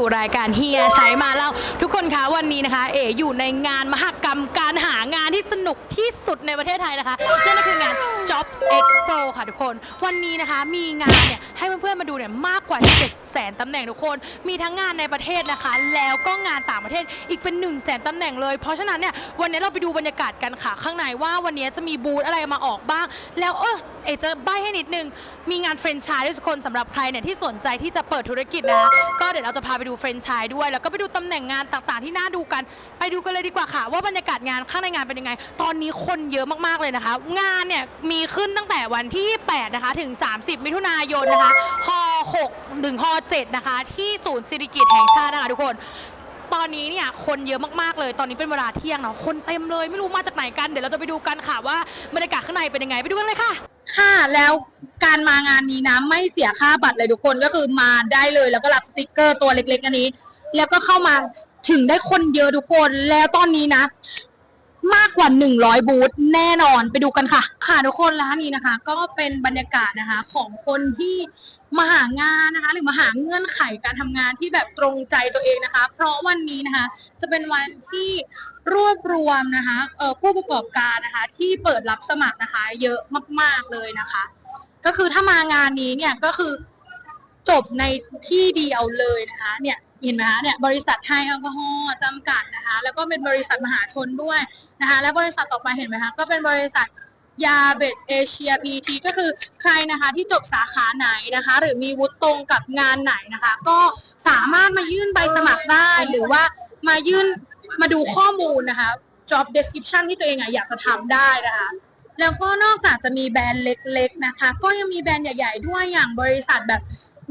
สู่รายการเฮียใช้มาเล่าทุกคนคะวันนี้นะคะ เอ๋อยู่ในงานมหกรรมการหา นที่สนุกที่สุดในประเทศไทยนะคะนั่นก็คืองาน Jobs Expo ค่ะทุกคน วันนี้นะคะมีงานเนี่ยให้เพื่อนๆมาดูเนี่ยมากกว่า 7 0 0 0 0 0ตำแหน่งทุกคน มีทั้งงานในประเทศนะคะ แล้วก็งานต่างประเทศอีกเป็น 1 0 0 0 0แตำแหน่งเลย เพราะฉะนั้นเนี่ยวันนี้เราไปดูบรรยากาศกันค่ะ ข้างในว่าวันนี้จะมีบูธอะไรมาออกบ้าง แล้วเออเอจะใบให้นิดนึง มีงานเฟรนช์ชายด้วยทุกคนสำหรับใครเนี่ยที่สนใจที่จะเปิดธุรกิจนะก็เดี๋ยวเราจะพาไปดูเฟรนช์ชายด้วย แล้วก็ไปดูตำแหน่งงานต่างๆ ที่น่าดูกัน ไปดูกันเลยดีกว่าค่ะ ว่าบรรยากาศงานข้างในงานเป็นยังไงตอนนี้คนเยอะมากๆเลยนะคะ งานเนี่ยมีขึ้นตั้งแต่วันที่ 8 นะคะ ถึง 30 มิถุนายนนะคะฮ6ถึงฮ7นะคะ ที่ศูนย์สิริกิติ์แห่งชาตินะคะทุกคนตอนนี้เนี่ยคนเยอะมากๆเลย ตอนนี้เป็นเวลาเที่ยงเนาะคนเต็มเลยไม่รู้มาจากไหนกัน เดี๋ยวเราจะไปดูกันค่ะว่าบรรยากาศข้างในเป็นยังไงไปดูกันเลยค่ะ ค่ะแล้วการมางานนี้นะไม่เสียค่าบัตรเลยทุกคนก็คือมาได้เลย แล้วก็รับสติกเกอร์ตัวเล็กๆอันนี้ แล้วก็เข้ามาถึงได้คนเยอะทุกคนแล้วตอนนี้นะ มากกว่า 100 บูธแน่นอนไปดูกันค่ะ ค่ะทุกคนร้านนี้นะคะ ก็เป็นบรรยากาศนะคะของคนที่มาหางานนะคะ หรือมาหาเงื่อนไขการทำงานที่แบบตรงใจตัวเองนะคะ เพราะวันนี้นะคะ จะเป็นวันที่รวบรวมนะคะเออผู้ประกอบการนะคะ ที่เปิดรับสมัครนะคะ เยอะมากๆเลยนะคะ ก็คือถ้ามางานนี้เนี่ยก็คือจบในที่เดียวเลยนะคะ เนี่ย เห็นไหมคะเนี่ยบริษัทไทยแอลกอฮอล์จำกัดนะคะ แล้วก็เป็นบริษัทมหาชนด้วยนะคะ และบริษัทต่อไปเห็นไหมคะก็เป็นบริษัทยาเบดเอเชียพีทีก็คือใครนะคะที่จบสาขาไหนนะคะ หรือมีวุฒิตรงกับงานไหนนะคะ ก็สามารถมายื่นใบสมัครได้หรือว่ามายื่นมาดูข้อมูลนะคะ job description ที่ตัวเองอะอยากจะทำได้นะคะแล้วก็นอกจากจะมีแบรนด์เล็ก ๆ นะคะ ก็ยังมีแบรนด์ใหญ่ ๆ ด้วยอย่างบริษัทแบบ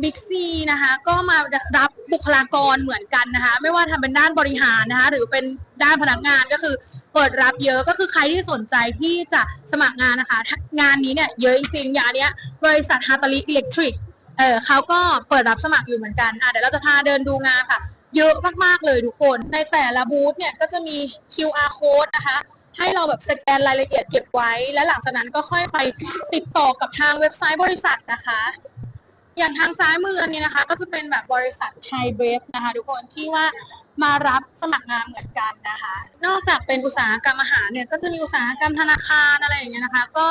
บิ๊กซีนะคะก็มารับบุคลากรเหมือนกันนะคะ ไม่ว่าทำเป็นด้านบริหารนะคะ หรือเป็นด้านพนักงานก็คือเปิดรับเยอะก็คือใครที่สนใจที่จะสมัครงานนะคะ งานนี้เนี่ยเยอะจริงๆอย่างนเนี้ย บริษัทฮาตาลิอิเล็กทริกเออเขาก็เปิดรับสมัครอยู่เหมือนกันอะเดี๋ยวเราจะพาเดินดูงานค่ะ เยอะมากๆเลยทุกคน ในแต่ละบูธเนี่ยก็จะมี QR code นะคะให้เราแบบสแกนรายละเอียดเก็บไว้ และหลังจากนั้นก็ค่อยไปติดต่อกับทางเว็บไซต์บริษัทนะคะ อย่างทางซ้ายมืออันนี้นะคะ ก็จะเป็นแบบบริษัทไทยเบฟนะคะ ทุกคนที่ว่ามารับสมัครงานเหมือนกันนะคะ นอกจากเป็นอุตสาหกรรมอาหารเนี่ยก็จะมีอุตสาหกรรมธนาคารอะไรอย่างเงี้ยนะคะ ก็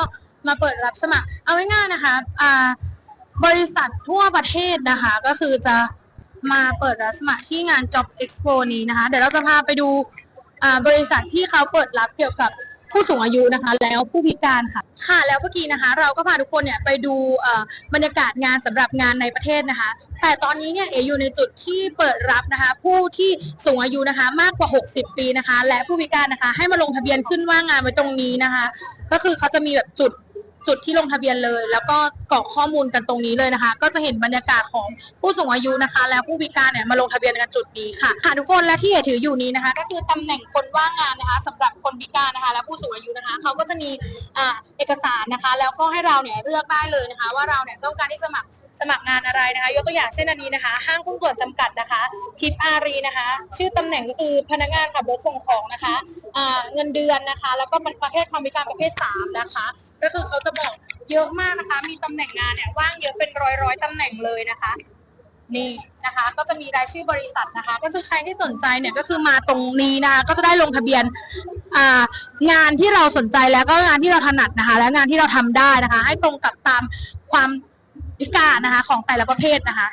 มาเปิดรับสมัคร เอาง่ายๆนะคะอ่าบริษัททั่วประเทศนะคะ ก็คือจะมาเปิดรับสมัครที่งาน Job Expo นี้นะคะ เดี๋ยวเราจะพาไปดูบริษัทที่เขาเปิดรับเกี่ยวกับ ผู้สูงอายุนะคะ แล้วผู้พิการค่ะ ค่ะแล้วเมื่อกี้นะคะ เราก็พาทุกคนเนี่ยไปดูบรรยากาศงานสำหรับงานในประเทศนะคะ แต่ตอนนี้เนี่ยเออยู่ในจุดที่เปิดรับนะคะ ผู้ที่สูงอายุนะคะ มากกว่า 60 ปีนะคะ และผู้พิการนะคะ ให้มาลงทะเบียนขึ้นว่างงานไว้ตรงนี้นะคะ ก็คือเขาจะมีแบบจุด จุดที่ลงทะเบียนเลย แล้วก็กรอกข้อมูลกันตรงนี้เลยนะคะ ก็จะเห็นบรรยากาศของผู้สูงอายุนะคะ และผู้พิการเนี่ยมาลงทะเบียนกันจุดนี้ค่ะค่ะทุกคนและที่เอ๋ถืออยู่นี้นะคะ ก็คือตำแหน่งคนว่างงานนะคะสำหรับคนพิการนะคะ และผู้สูงอายุนะคะเขาก็จะมีเอกสารนะคะ แล้วก็ให้เราเนี่ยเลือกได้เลยนะคะ ว่าเราเนี่ยต้องการที่สมัคร สมัครงานอะไรนะคะ ยกตัวอย่างเช่นอันนี้นะคะ ห้างหุ้นส่วนจำกัดนะคะ ทิปอารีนะคะ ชื่อตำแหน่งก็คือพนักงานขับรถส่งของนะคะอ่าเงินเดือนนะคะ แล้วก็เป็นประเภทความพิการประเภท 3 นะคะ ก็คือเขาจะบอกเยอะมากนะคะ มีตำแหน่งงานเนี่ยว่างเยอะเป็นร้อยร้อยๆตำแหน่งเลยนะคะนี่นะคะ ก็จะมีรายชื่อบริษัทนะคะ ก็คือใครที่สนใจเนี่ยก็คือมาตรงนี้นะคะก็จะได้ลงทะเบียนงานที่เราสนใจแล้วก็งานที่เราถนัดนะคะ และงานที่เราทำได้นะคะ ให้ตรงกับตามความ พิกานะคะ ของแต่ละประเภทนะคะ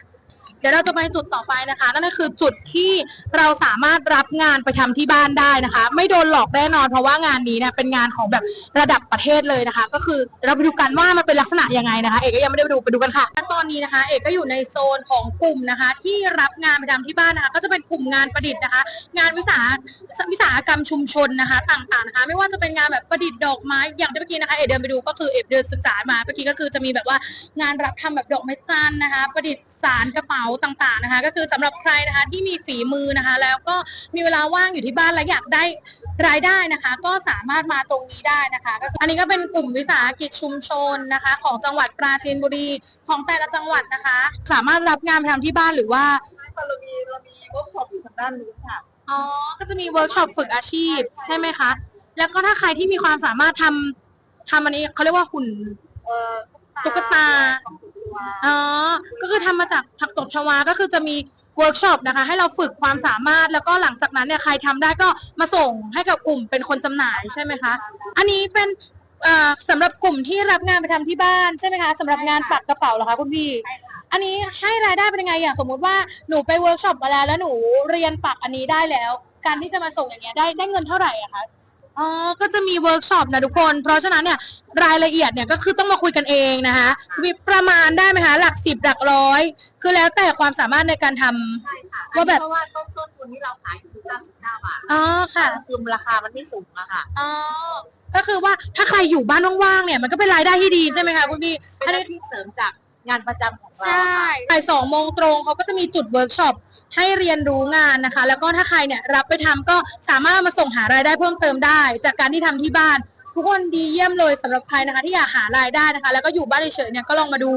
ดี๋ยวเราจะไปจุดต่อไปนะคะ นั่นก็คือจุดที่เราสามารถรับงานไปทำที่บ้านได้นะคะ ไม่โดนหลอกแน่นอนเพราะว่างานนี้เนี่ยเป็นงานของแบบระดับประเทศเลยนะคะ ก็คือเราไปดูกันว่ามันเป็นลักษณะยังไงนะคะ เอกก็ยังไม่ได้ไปดูไปดูกันค่ะตอนนี้นะคะ เอกก็อยู่ในโซนของกลุ่มนะคะ ที่รับงานไปทำที่บ้านนะคะ ก็จะเป็นกลุ่มงานประดิษฐ์นะคะ งานวิสาวิสาหกรรมชุมชนนะคะ ต่างๆนะคะ ไม่ว่าจะเป็นงานแบบประดิษฐ์ดอกไม้อย่างที่เมื่อกี้นะคะเอกเดินไปดูก็คือเอกเดินศึกษามาเมื่อกี้ก็คือจะมีแบบว่างานรับทำแบบดอกไม้จันนะคะ ประดิษฐ์สารกระเป๋าต่างๆนะคะก็คือสำหรับใครนะคะที่มีฝีมือนะคะ แล้วก็มีเวลาว่างอยู่ที่บ้านและอยากได้รายได้นะคะ ก็สามารถมาตรงนี้ได้นะคะก็คืออันนี้ก็เป็นกลุ่มวิสาหกิจชุมชนนะคะ ของจังหวัดปราจีนบุรีของแต่ละจังหวัดนะคะ สามารถรับงานไปทำที่บ้านหรือว่าเรามีเรามีเวิร์กช็อปอยู่ทางด้านนู้นค่ะอ๋อก็จะมีเวิร์กช็อปฝึกอาชีพใช่ไหมคะแล้วก็ถ้าใครที่มีความสามารถทำทำอันนี้เขาเรียกว่าหุ่นเอ่อตุ๊กตา ของตัวอ๋อ ก็คือทำมาจากผักตบชวา ก็คือจะมีเวิร์กช็อปนะคะ ให้เราฝึกความสามารถ แล้วก็หลังจากนั้นเนี่ยใครทำได้ก็มาส่งให้กับกลุ่มเป็นคนจำหน่ายใช่ไหมคะ อันนี้เป็นเอ่อสำหรับกลุ่มที่รับงานไปทำที่บ้านใช่ไหมคะสำหรับงานปักกระเป๋าเหรอคะคุณพี่อันนี้ให้รายได้เป็นยังไงอย่างสมมุติว่าหนูไปเวิร์กช็อปมาแล้วแล้วหนูเรียนปักอันนี้ได้แล้ว การที่จะมาส่งอย่างเงี้ยได้ได้เงินเท่าไหร่อะคะ อ๋อ ก็จะมีเวิร์กช็อปนะทุกคน เพราะฉะนั้นเนี่ยรายละเอียดเนี่ยก็คือต้องมาคุยกันเองนะคะมีประมาณได้ไหมคะ หลักสิบหลักร้อย คือแล้วแต่ความสามารถในการทำ ใช่ค่ะว่าแบบ เพราะว่าต้นต้นทุนที่เราขายอยู่ที่99บาทอ๋อค่ะ คือราคามันไม่สูงอะค่ะ อ๋อ ก็คือว่าถ้าใครอยู่บ้านว่างๆเนี่ยมันก็เป็นรายได้ที่ดีใช่ไหมคะคุณพี่ เป็นอาชีพเสริมจาก งานประจำของเราใช่บ่ายสองโมงตรงเขาก็จะมีจุดเวิร์กช็อปให้เรียนรู้งานนะคะ แล้วก็ถ้าใครเนี่ยรับไปทำก็สามารถเอามาส่งหารายได้เพิ่มเติมได้ จากการที่ทำที่บ้าน ทุกคนดีเยี่ยมเลยสำหรับใครนะคะ ที่อยากหารายได้นะคะ แล้วก็อยู่บ้านเฉยๆเนี่ยก็ลองมาดู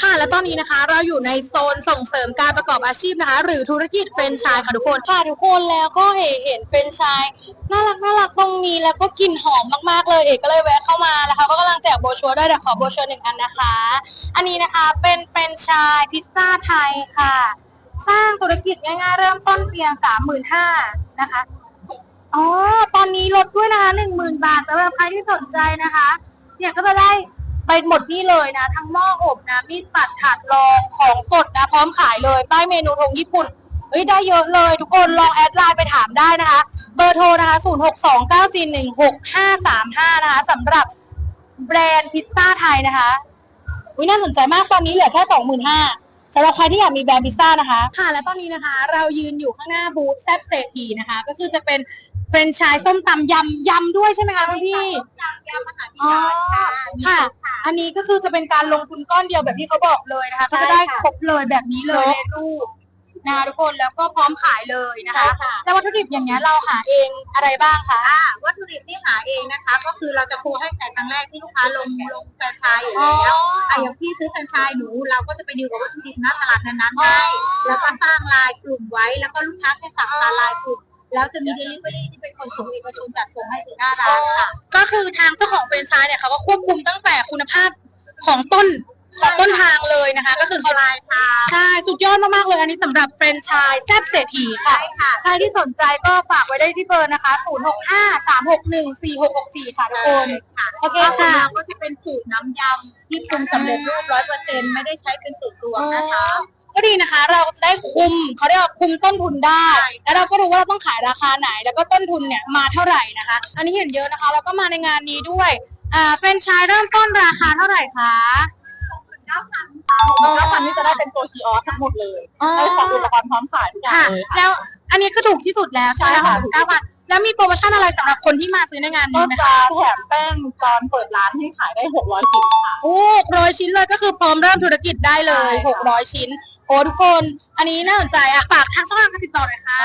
ค่ะและตอนนี้นะคะ เราอยู่ในโซนส่งเสริมการประกอบอาชีพนะคะ หรือธุรกิจเฟรนไชส์ค่ะทุกคนค่ะทุกคนแล้วก็เห็นเห็นเฟรนไชส์น่ารักน่ารักตรงนี้แล้วก็กลิ่นหอมมากๆเลยเอกก็เลยแวะเข้ามานะคะก็กำลังแจกโบชัวร์ด้วยเดี๋ยวขอโบชัวร์หนึ่งอันนะคะ อันนี้นะคะเป็นเป็นชชายพิซซ่าไทยค่ะ สร้างธุรกิจง่ายๆเริ่มต้นเพียงสามหมื่นห้านะคะ อ๋อ ตอนนี้ลดด้วยนะคะหนึ่งหมื่นบาทสำหรับใครที่สนใจนะคะ เนี่ยก็จะได้ไปหมดนี่เลยนะ ทั้งหม้ออบนะ มีดปัดถาดรองของสดนะ พร้อมขายเลย ป้ายเมนูธงญี่ปุ่น เฮ้ย ได้เยอะเลย ทุกคนลองแอดไลน์ไปถามได้นะคะ เบอร์โทรนะคะ 0 6 2 9 4 1 6 5 3 5 นะคะสำหรับแบรนด์พิซซ่าไทยนะคะอุ้ยน่าสนใจมากตอนนี้เหลือแค่สองหมื่นห้าสำหรับใครที่อยากมีแบรนด์พิซซ่านะคะ ค่ะ และตอนนี้นะคะ เรายืนอยู่ข้างหน้าบูธแซบเศรษฐีนะคะ ก็คือจะเป็น เฟรนช์ชายส้มตำยำยำด้วยใช่ไหมคะคุณพี่ ยำอาหารอ๋อค่ะ อันนี้ก็คือจะเป็นการลงทุนก้อนเดียวแบบที่เขาบอกเลยนะคะก็จะได้ครบเลยแบบนี้เลยในรูปนะคะทุกคนแล้วก็พร้อมขายเลยนะคะแล้ววัตถุดิบอย่างเงี้ยเราหาเองอะไรบ้างคะ อ่าวัตถุดิบที่หาเองนะคะ ก็คือเราจะปูให้แต่ครั้งแรกที่ลูกค้าลงลงแฟรนไชส์อยู่อ๋อแล้วอะอย่างพี่ซื้อแฟรนไชส์หนูเราก็จะไปดีลกับวัตถุดิบหน้าตลาดนั้นๆให้แล้วก็สร้างลายกลุ่มไว้ แล้วก็ลูกค้าแค่สั่งตามลายกลุ่ม แล้วจะมีเดลิเวอรี่ที่เป็นคนส่งเอกชนจัดส่งให้ถึงหน้าร้านค่ะ ก็คือทางเจ้าของเฟรนไชส์เนี่ยเขาก็ควบคุมตั้งแต่คุณภาพของต้นของต้นทางเลยนะคะ ก็คือเขาลายค่ะใช่สุดยอดมากๆเลยอันนี้สำหรับเฟรนไชส์แซบเศรษฐีค่ะ ใช่ค่ะ ใครที่สนใจก็ฝากไว้ได้ที่เบอร์นะคะ 065 361 4664 ค่ะทุกคน โอเคค่ะเราก็จะเป็นสูตรน้ำยำที่ปรุงสำเร็จรูปร้อยเปอร์เซ็นต์ไม่ได้ใช้เป็นสูตรรวมนะคะ ก็ดีนะคะ เราจะได้คุมเขาเรียกว่าคุมต้นทุนได้ใช่แล้วเราก็รู้ว่าเราต้องขายราคาไหน แล้วก็ต้นทุนเนี่ยมาเท่าไหร่นะคะ อันนี้เห็นเยอะนะคะ แล้วก็มาในงานนี้ด้วยอ่าเฟรนไชส์เริ่มต้นราคาเท่าไหร่คะเก้าพันเก้าพันนี่จะได้เป็นตัวคีออสทั้งหมดเลยอ๋อได้ของอุปกรณ์พร้อมขายทุกอย่างค่ะเลยแล้วอันนี้คือถูกที่สุดแล้วใช่ไหมใช่คะค่ะเก้าพันแล้วมีโปรโมชั่นอะไรสำหรับคนที่มาซื้อในงานก็นี้ไหมจะคะแถมแป้งตอนเปิดร้านให้ขายได้หกร้อยชิ้นค่ะ โอ้ร้อยชิ้นเลยก็คือพร้อมเริ่มธุรกิจได้เลย ใช่ค่ะหกร้อยชิ้น โอ้ทุกคนอันนี้น่าสนใจอะฝากทางช่องทางการติดต่อหน่อยค่ะ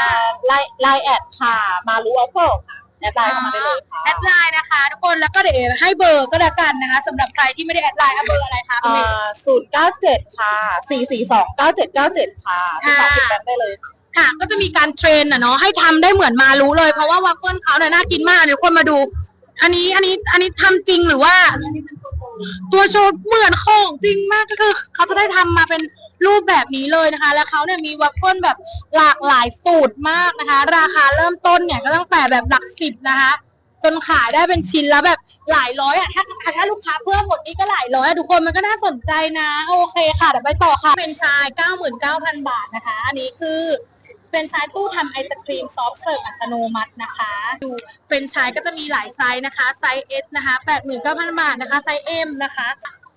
ไลน์ไลน์แอดค่ะ มารู้ว่าเพิ่มค่ะแอดไลน์เข้ามาได้เลยค่ะแอดไลน์นะคะ ทุกคนแล้วก็เดี๋ยวให้เบอร์ก็แล้วกันนะคะสำหรับใครที่ไม่ได้แอดไลน์เอาเบอร์อะไรคะคุณเมย์ศูนย์เก้าเจ็ดค่ะสี่สี่สองเก้าเจ็ดเก้าเจ็ดค่ะติดต่อค่ะติดแบงได้เลยค่ะค่ะก็จะมีการเทรนน่ะเนาะให้ทำได้เหมือนมารู้เลยเพราะว่าวัฟเฟิลเขาเนี่ยน่ากินมากเดี๋ยวคนมาดู อันนี้อันนี้อันนี้ทำจริงหรือว่า ตัวโชว์เหมือนของจริงมากก็คือเขาจะได้ทำมาเป็น รูปแบบนี้เลยนะคะ แล้วเขาเนี่ยมีวัฟเฟิลแบบหลากหลายสูตรมากนะคะ ราคาเริ่มต้นเนี่ยก็ตั้งแต่แบบหลักสิบนะคะ จนขายได้เป็นชิ้นแล้วแบบหลายร้อยอะถ้าถ้าลูกค้าเพิ่มหมดนี่ก็หลายร้อยอะทุกคนมันก็น่าสนใจนะ โอเคค่ะเดี๋ยวไปต่อค่ะเป็นชาย99,000 บาทนะคะ อันนี้คือเป็นชายตู้ทำไอศครีมซอฟต์เสิร์ฟอัตโนมัตินะคะดูเฟรนชายก็จะมีหลายไซส์นะคะไซส์ S นะคะ89,000 บาทนะคะไซส์ M นะคะ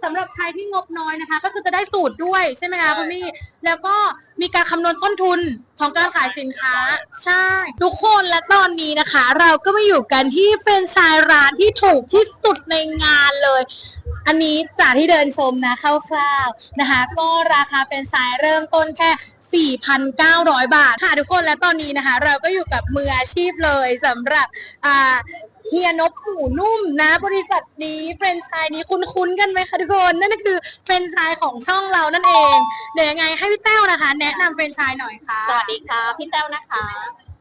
สำหรับใครที่งบน้อยนะคะ ก็คือจะได้สูตรด้วยใช่ไหมคะคุณมี่ แล้วก็มีการคำนวณต้นทุนของการขายสินค้า ใช่ ทุกคนและตอนนี้นะคะ เราก็มาอยู่กันที่เฟรนไชส์ร้านที่ถูกที่สุดในงานเลย อันนี้จากที่เดินชมนะคร่าวๆนะคะ ก็ราคาเป็นไชส์เริ่มต้นแค่ 4,900 บาทค่ะทุกคนและตอนนี้นะคะ เราก็อยู่กับมืออาชีพเลยสำหรับอ่า เฮียนบหมูนุ่มนะ บริษัทนี้เฟรนไชส์นี้คุ้นๆกันไหมคะทุกคน นั่นก็คือเฟรนไชส์ของช่องเรานั่นเอง เดี๋ยวยังไงให้พี่แต้วนะคะ แนะนำเฟรนไชส์หน่อยค่ะ สวัสดีค่ะพี่แต้วนะคะ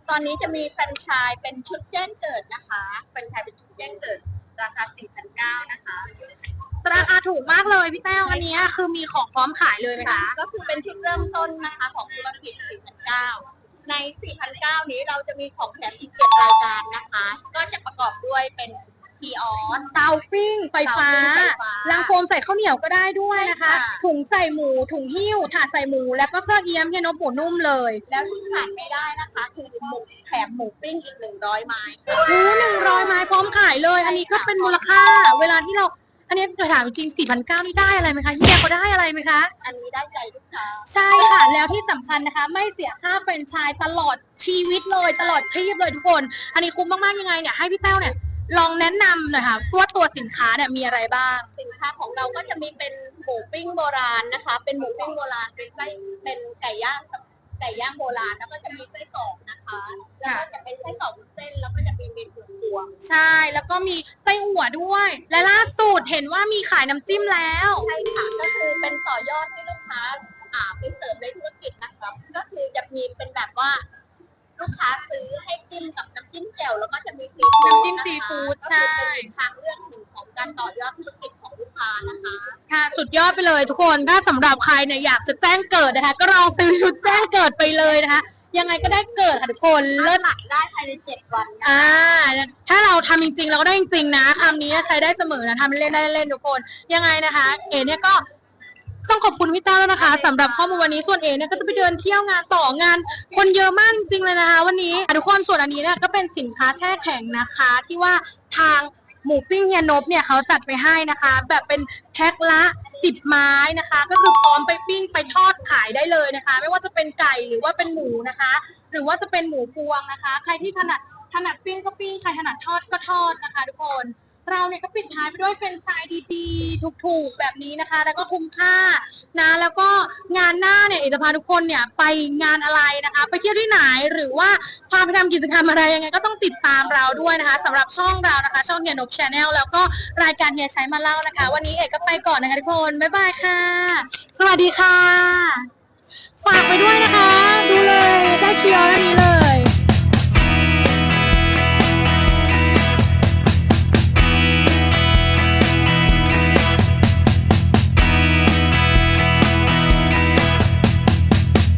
ตอนนี้จะมีแฟรนไชส์เป็นชุดแจ้งเกิดนะคะแฟรนไชส์เป็นชุดแจ้งเกิด ราคา4,900นะคะ ราคาถูกมากเลยพี่แต้วอันเนี้ยคือมีของพร้อมขายเลยไหมค่ะคะก็คือเป็นชุดเริ่มต้นนะคะของธุรกิจ4,900 ใน 4,900 นี้เราจะมีของแถมอีกเจ็ดรายการนะคะ ก็จะประกอบด้วยเป็นพีออส เตาปิ้งไฟฟ้าเตาปิ้งไฟฟ้าลังโฟมใส่ข้าวเหนียวก็ได้ด้วยนะคะ ใช่ค่ะ ถุงใส่หมู ถุงหิ้ว ถาดใส่หมู แล้วก็เสื้อเอี้ยมเฮียนบหมูนุ่มเลยแล้วที่ขาดไม่ได้นะคะ คือหมูแถมหมูปิ้งอีก 100 ไม้ค่ะโอ้หนึ่งร้อยไม้พร้อมขายเลย อันนี้ก็เป็นมูลค่า เวลาที่เราอั นนี้จะถามจริง4 9 0 0นี่ได้อะไรไหมคะเฮียเขาได้อะไรไหมคะ อันนี้ได้ใจลูกค้าใช่ค่ะ แล้วที่สำคัญนะคะ ไม่เสียค่าแฟรนไชส์ตลอดชีวิตเลยตลอดชีพเลยทุกคน อันนี้คุ้มมากๆยังไงเนี่ยให้พี่แต้วเนี่ยลองแนะนำหน่อยค่ะว่าตัวสินค้าเนี่ยมีอะไรบ้าง สินค้าของเราก็จะมีเป็นหมูปิ้งโบราณนะคะ เป็นหมูปิ้งโบราณเป็นไส้เป็นไก่ย่าง ไก่ย่างโบราณแล้วก็จะมีไส้กรอกนะคะ แล้วก็จะเป็นไส้กรอกวุ้นเส้นแล้วก็จะมีเมนูพวงใช่แล้วก็มีไส้อั่วด้วย และล่าสุดเห็นว่ามีขายน้ำจิ้มแล้ว ใช่ค่ะก็คือเป็นต่อยอดที่ลูกค้าอ่าไปเสริมในธุรกิจนะครับก็คือจะมีเป็นแบบว่า ลูกค้าซื้อให้จิ้มกับน้ำจิ้มแจ่วแล้วก็จะมีซีฟู้ดน้ำจิ้มนะคะซีฟู้ดก็คือใช่เป็นทางเลือกหนึ่งของการต่อยอดธุรกิจของลูกค้านะคะ ค่ะสุดยอดไปเลยทุกคนถ้าสำหรับใครเนี่ยอยากจะแจ้งเกิดนะคะ ก็ลองซื้อชุดแจ้งเกิดไปเลยนะคะ ยังไงก็ได้เกิดค่ะทุกคนเลิศหลักได้ภายในเจ็ดวันนะอ่าถ้าเราทำจริงๆเราก็ได้จริงๆนะคำนี้ใช้ได้เสมอนะทำเล่นได้เล่นทุกคน ยังไงนะคะ เอเนี่ยก็ ต้องขอบคุณพี่ต้าแล้วนะคะสำหรับข้อมูลวันนี้ส่วนเอเนี่ยก็จะไปเดินเที่ยวงานต่องาน คนเยอะมากจริงๆเลยนะคะ วันนี้อะทุกคนส่วนอันนี้เนี่ยก็เป็นสินค้าแช่แข็งนะคะ ที่ว่าทางหมูปิ้งเฮียนบเนี่ยเขาจัดไปให้นะคะ แบบเป็นแพ็คละ 10 ไม้นะคะ ก็คือพร้อมไปปิ้งไปทอดขายได้เลยนะคะ ไม่ว่าจะเป็นไก่หรือว่าเป็นหมูนะคะ หรือว่าจะเป็นหมูพวงนะคะ ใครที่ถนัดถนัดปิ้งก็ปิ้งใครถนัดทอดก็ทอดนะคะ ทุกคน เราเนี่ยก็ปิดท้ายไปด้วยเป็นไชายดีๆ ถูกๆ แบบนี้นะคะ แล้วก็คุ้มค่านะ แล้วก็งานหน้าเนี่ยเอกจะพาทุกคนเนี่ยไปงานอะไรนะคะ ไปเที่ยวที่ไหนหรือว่าพาไปทำกิจกรรมอะไรยังไงก็ต้องติดตามเราด้วยนะคะสำหรับช่องเรานะคะ ช่องเฮียนบชาแนลแล้วก็รายการเฮียใช้มาเล่านะคะ วันนี้เอกก็ไปก่อนนะคะทุกคนบ๊ายบายค่ะ สวัสดีค่ะ ฝากไปด้วยนะคะ ดูเลยได้เคียวอันนี้เลย